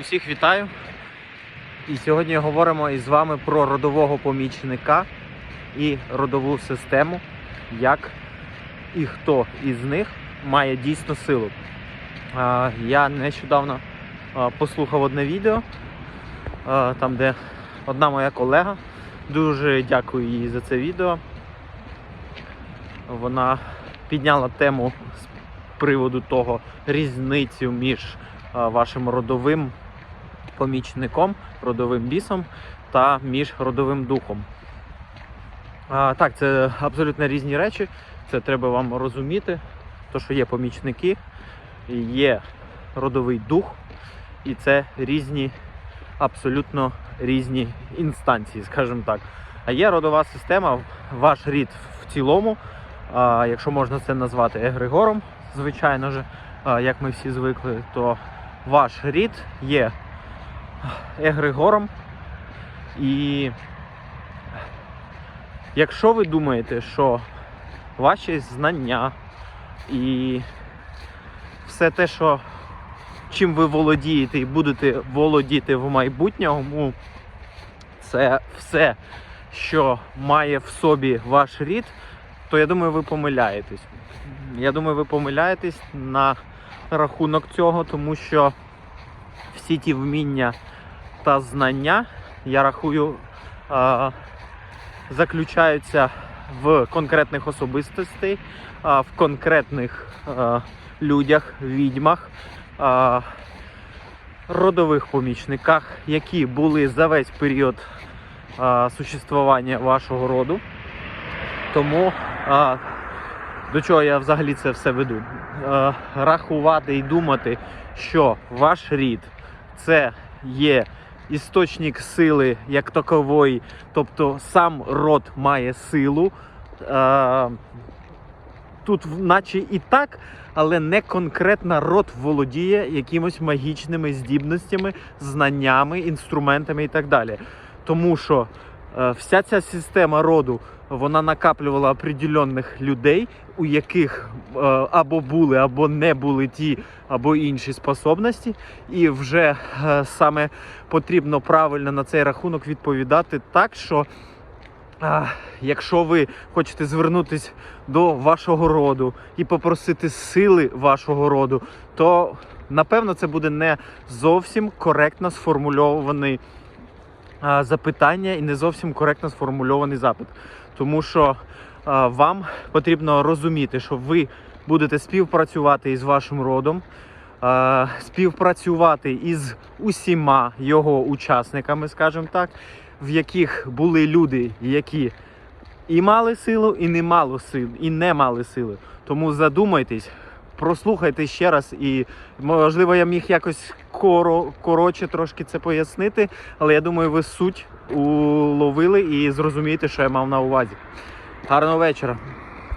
Усіх вітаю. І сьогодні говоримо із вами про родового помічника і родову систему, як і хто із них має дійсно силу. Я нещодавно послухав одне відео, там, де одна моя колега, дуже дякую їй за це відео. Вона підняла тему з приводу того різницю між вашим родовим помічником, родовим бісом та між родовим духом. Так, це абсолютно різні речі. Це треба вам розуміти, то що є помічники, є родовий дух, і це різні, абсолютно різні інстанції, скажімо так. А є родова система, ваш рід в цілому, якщо можна це назвати егрегором, звичайно ж, як ми всі звикли, то ваш рід є егрегором. І якщо ви думаєте, що ваші знання і все те, що чим ви володієте і будете володіти в майбутньому, це все, що має в собі ваш рід, то я думаю, ви помиляєтесь. Я думаю, ви помиляєтесь на рахунок цього, тому що всі ті вміння та знання, я рахую, заключаються в конкретних особистостей, в конкретних людях, відьмах, родових помічниках, які були за весь період существування вашого роду. Тому а, до чого я взагалі це все веду? Е, рахувати і думати, що ваш рід це є істочник сили як такової, тобто сам род має силу. Е, тут, наче і так, але не конкретно род володіє якимось магічними здібностями, знаннями, інструментами і так далі. Тому що вся ця система роду вона накаплювала определенних людей, у яких е, або були, або не були ті, або інші способності, і вже е, саме потрібно правильно на цей рахунок відповідати так, що якщо ви хочете звернутися до вашого роду і попросити сили вашого роду, то напевно це буде не зовсім коректно сформульований запитання і не зовсім коректно сформульований запит. Тому що вам потрібно розуміти, що ви будете співпрацювати із вашим родом, співпрацювати із усіма його учасниками, скажімо так, в яких були люди, які і мали силу, і не мали сил, і не мали сили. Тому задумайтесь, прослухайте ще раз, і можливо я міг якось коро, коротше трошки це пояснити, але я думаю, ви суть уловили і зрозумієте, що я мав на увазі. Гарного вечора.